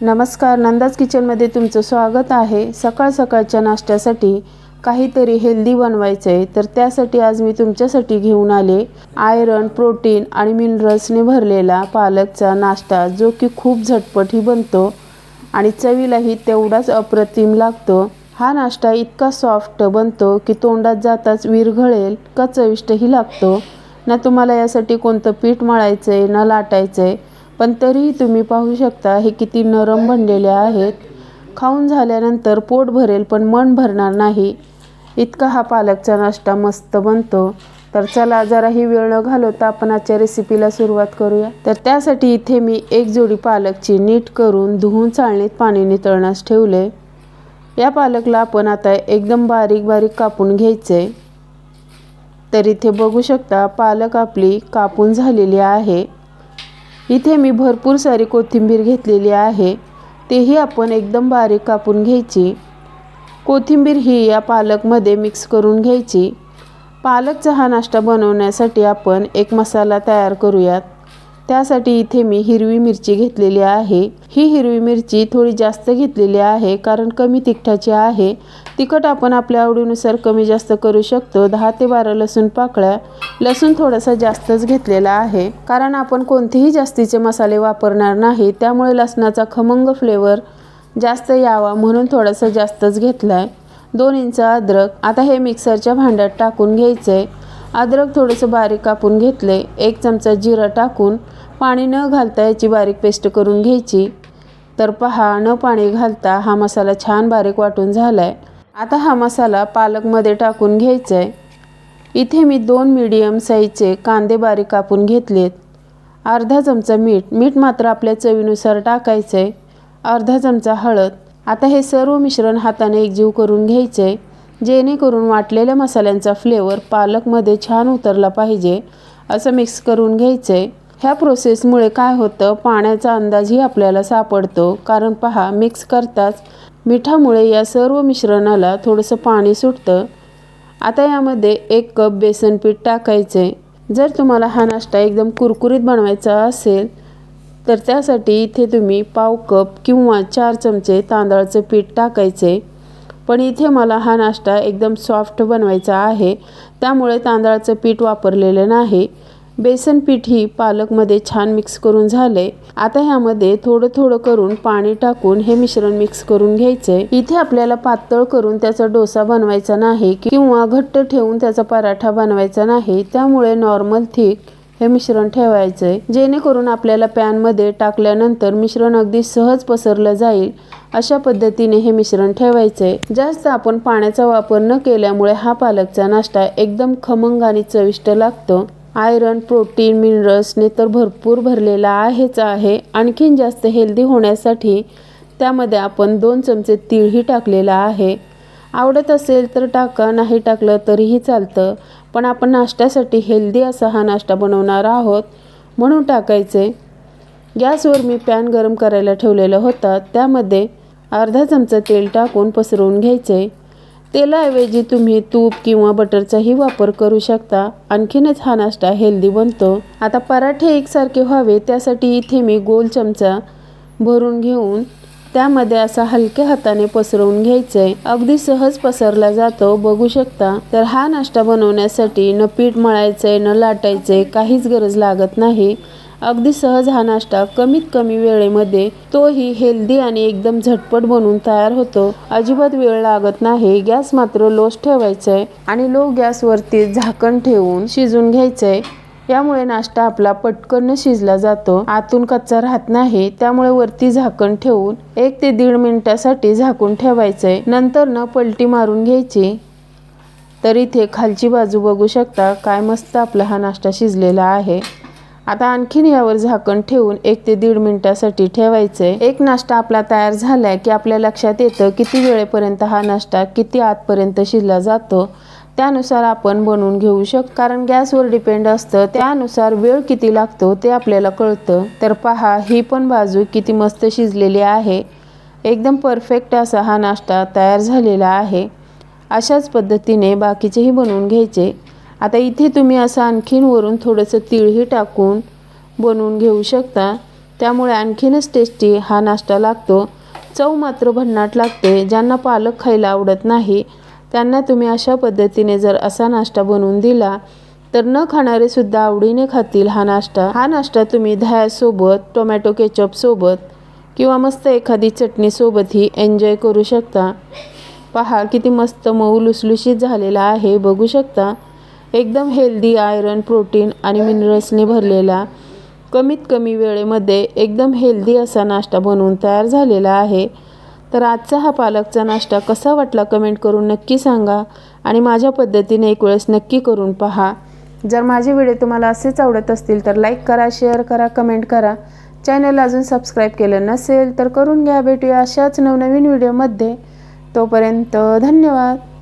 नमस्कार नंदाज किचनमध्ये तुमचं स्वागत आहे. सकाळ सकाळच्या नाश्त्यासाठी काहीतरी हेल्दी बनवायचं आहे तर त्यासाठी आज मी तुमच्यासाठी घेऊन आले. आयरन प्रोटीन आणि मिनरल्सने भरलेला पालकचा नाश्ता जो की खूप झटपटही बनतो आणि चवीलाही तेवढाच अप्रतिम लागतो. हा नाश्ता इतका सॉफ्ट बनतो की तोंडात जाताच विरघळेल का चविष्टही लागतो. ना तुम्हाला यासाठी कोणतं पीठ मळायचं आहे ना लाटायचं आहे पण तरीही तुम्ही पाहू शकता हे किती नरम बनलेले आहेत. खाऊन झाल्यानंतर पोट भरेल पण मन भरणार नाही. इतका हा पालकचा नाश्ता मस्त बनतो. तर चला जराही वेळ न घालवता आपण आजच्या रेसिपीला सुरुवात करूया. तर त्यासाठी इथे मी एक जोडी पालकची नीट करून धुवून चाळणीत पाणी नितळण्यास ठेवले. या पालकला आपण आता एकदम बारीक बारीक कापून घ्यायचे. तर इथे बघू शकता पालक आपली कापून झालेली आहे. इथे मी भरपूर सारी कोथिंबीर घेतलेली आहे. तेही आपण एकदम बारीक कापून घ्यायची. कोथिंबीर ही या पालकमध्ये मिक्स करून घ्यायची. पालकचा हा नाश्ता बनवण्यासाठी आपण एक मसाला तयार करूयात. त्यासाठी इथे मी हिरवी मिरची घेतलेली आहे. ही हिरवी मिरची थोडी जास्त घेतलेली आहे कारण कमी तिखटाची आहे. तिखट आपण आपल्या आवडीनुसार कमी जास्त करू शकतो. दहा ते बारा लसूण पाकळ्या. लसूण थोडासा जास्तच घेतलेला आहे. कारण आपण कोणतेही जास्तीचे मसाले वापरणार नाही त्यामुळे लसणाचा खमंग फ्लेवर जास्त यावा म्हणून थोडासा जास्तच घेतला आहे दोन इंच अद्रक. आता हे मिक्सरच्या भांड्यात टाकून घ्यायचं आहे अद्रक थोडंसं बारीक कापून घेतले. एक चमचा जिरं टाकून पाणी न घालता याची बारीक पेस्ट करून घ्यायची. तर पहा न पाणी घालता हा मसाला छान बारीक वाटून झाला आहे आता हा मसाला पालकमध्ये टाकून घ्यायचा आहे इथे मी दोन मीडियम साईजचे कांदे बारीक कापून घेतलेत. अर्धा चमचा मीठ. मीठ मात्र आपल्या चवीनुसार टाकायचं आहे अर्धा चमचा हळद. आता हे सर्व मिश्रण हाताने एकजीव करून घ्यायचे आहे जेणेकरून वाटलेल्या मसाल्यांचा फ्लेवर पालकमध्ये छान उतरला पाहिजे असं मिक्स करून घ्यायचं. आहे ह्या प्रोसेसमुळे काय होतं पाण्याचा अंदाजही आपल्याला सापडतो. कारण पहा मिक्स करताच मिठामुळे या सर्व मिश्रणाला थोडंसं पाणी सुटतं. आता यामध्ये एक कप बेसन पीठ टाकायचे. जर तुम्हाला हा नाश्ता एकदम कुरकुरीत बनवायचा असेल तर त्यासाठी इथे तुम्ही पाव कप किंवा चार चमचे तांदळाचं पीठ टाकायचे. पण इथे मला हा नाश्ता एकदम सॉफ्ट बनवायचा आहे. त्यामुळे तांदळाचं पीठ वापरलेलं नाही. बेसन पीठ ही पालकमध्ये छान मिक्स करून झाले. आता ह्यामध्ये थोडं थोडं करून पाणी टाकून हे मिश्रण मिक्स करून घ्यायचे. इथे आपल्याला पातळ करून त्याचा डोसा बनवायचा नाही किंवा घट्ट ठेवून त्याचा पराठा बनवायचा नाही. त्यामुळे नॉर्मल थिक हे मिश्रण ठेवायचंय. जेणेकरून आपल्याला पॅनमध्ये टाकल्यानंतर मिश्रण अगदी सहज पसरलं जाईल. अशा पद्धतीने हे मिश्रण ठेवायचं आहे जास्त आपण पाण्याचा वापर न केल्यामुळे हा पालकचा नाश्ता एकदम खमंग आणि चविष्ट लागतो. आयरन प्रोटीन मिनरल्सने तर भरपूर भरलेला आहेच आहे. आणखीन जास्त हेल्दी होण्यासाठी त्यामध्ये आपण दोन चमचे तीळही टाकलेला आहे. आवडत असेल तर टाका नाही टाकलं तरीही चालतं. पण आपण नाश्त्यासाठी हेल्दी असा हा नाश्ता बनवणार आहोत म्हणून टाकायचे. गॅसवर मी पॅन गरम करायला ठेवलेलं होतं. त्यामध्ये अर्धा चमचा तेल टाकून पसरवून घ्यायचे. तेलाऐवजी तुम्ही तूप किंवा बटरचाही वापर करू शकता. आणखीनच हा नाश्ता हेल्दी बनतो. आता पराठे एकसारखे व्हावे त्यासाठी इथे मी गोल चमचा भरून घेऊन त्यामध्ये असा हलक्या हाताने पसरवून घ्यायचंय. अगदी सहज पसरला जातो बघू शकता. तर हा नाश्ता बनवण्यासाठी न पीठ मळायचंय न लाटायचंय काहीच गरज लागत नाही. अगदी सहज हा नाश्ता कमीत कमी वेळेमध्ये तोही हेल्दी आणि एकदम झटपट बनवून तयार होतो. अजिबात वेळ लागत नाही गॅस मात्र लोच ठेवायचा आहे आणि लो गॅसवरती झाकण ठेवून शिजून घ्यायचं आहे यामुळे नाश्ता आपला पटकन शिजला जातो. आतून कच्चा राहत नाही त्यामुळे वरती झाकण ठेवून एक ते दीड मिनिटासाठी झाकून ठेवायचंय. नंतर न पलटी मारून घ्यायची. तर इथे खालची बाजू बघू शकता काय मस्त आपला हा नाश्ता शिजलेला आहे. आता आणखीन यावर झाकण ठेवून एक ते दीड मिनिटासाठी आहे एक नाश्ता आपला तयार झालाय की आपल्या लक्षात येतं किती वेळेपर्यंत हा नाश्ता किती आतपर्यंत शिजला जातो. त्यानुसार आपण बनवून घेऊ शकतो कारण गॅसवर डिपेंड असतं त्यानुसार वेळ किती लागतो ते आपल्याला कळतं. तर पहा ही पण बाजू किती मस्त शिजलेली आहे. एकदम परफेक्ट असा हा नाश्ता तयार झालेला आहे. अशाच पद्धतीने बाकीचेही बनवून घ्यायचे. आता इथे तुम्ही असं आणखीन वरून थोडंसं तिळही टाकून बनवून घेऊ शकता. त्यामुळे आणखीनच टेस्टी हा नाश्ता लागतो. चव मात्र भन्नाट लागते. ज्यांना पालक खायला आवडत नाही त्यांना तुम्ही अशा पद्धतीने जर असा नाश्ता बनवून दिला तर न खाणारे सुद्धा आवडीने खातील हा नाश्ता. हा नाश्ता तुम्ही दह्यासोबत टोमॅटो केचपसोबत किंवा मस्त एखादी चटणीसोबतही एन्जॉय करू शकता. पहा किती मस्त मऊ लुसलुशीत झालेला आहे बघू शकता. एकदम हेल्दी आयरन प्रोटीन आणि मिनरल्सने भरलेला कमीत कमी वेळेमध्ये एकदम हेल्दी असा नाश्ता बनवून तयार झालेला आहे. तर आजचा हा पालकचा नाश्ता कसा वाटला कमेंट करून नक्की सांगा आणि माझ्या पद्धतीने एक वेळेस नक्की करून पहा. जर माझे व्हिडिओ तुम्हाला असेच आवडत असतील तर लाईक करा शेअर करा कमेंट करा. चॅनल अजून सबस्क्राईब केलं नसेल तर करून घ्या भेटूया अशाच नवनवीन व्हिडिओमध्ये तोपर्यंत धन्यवाद.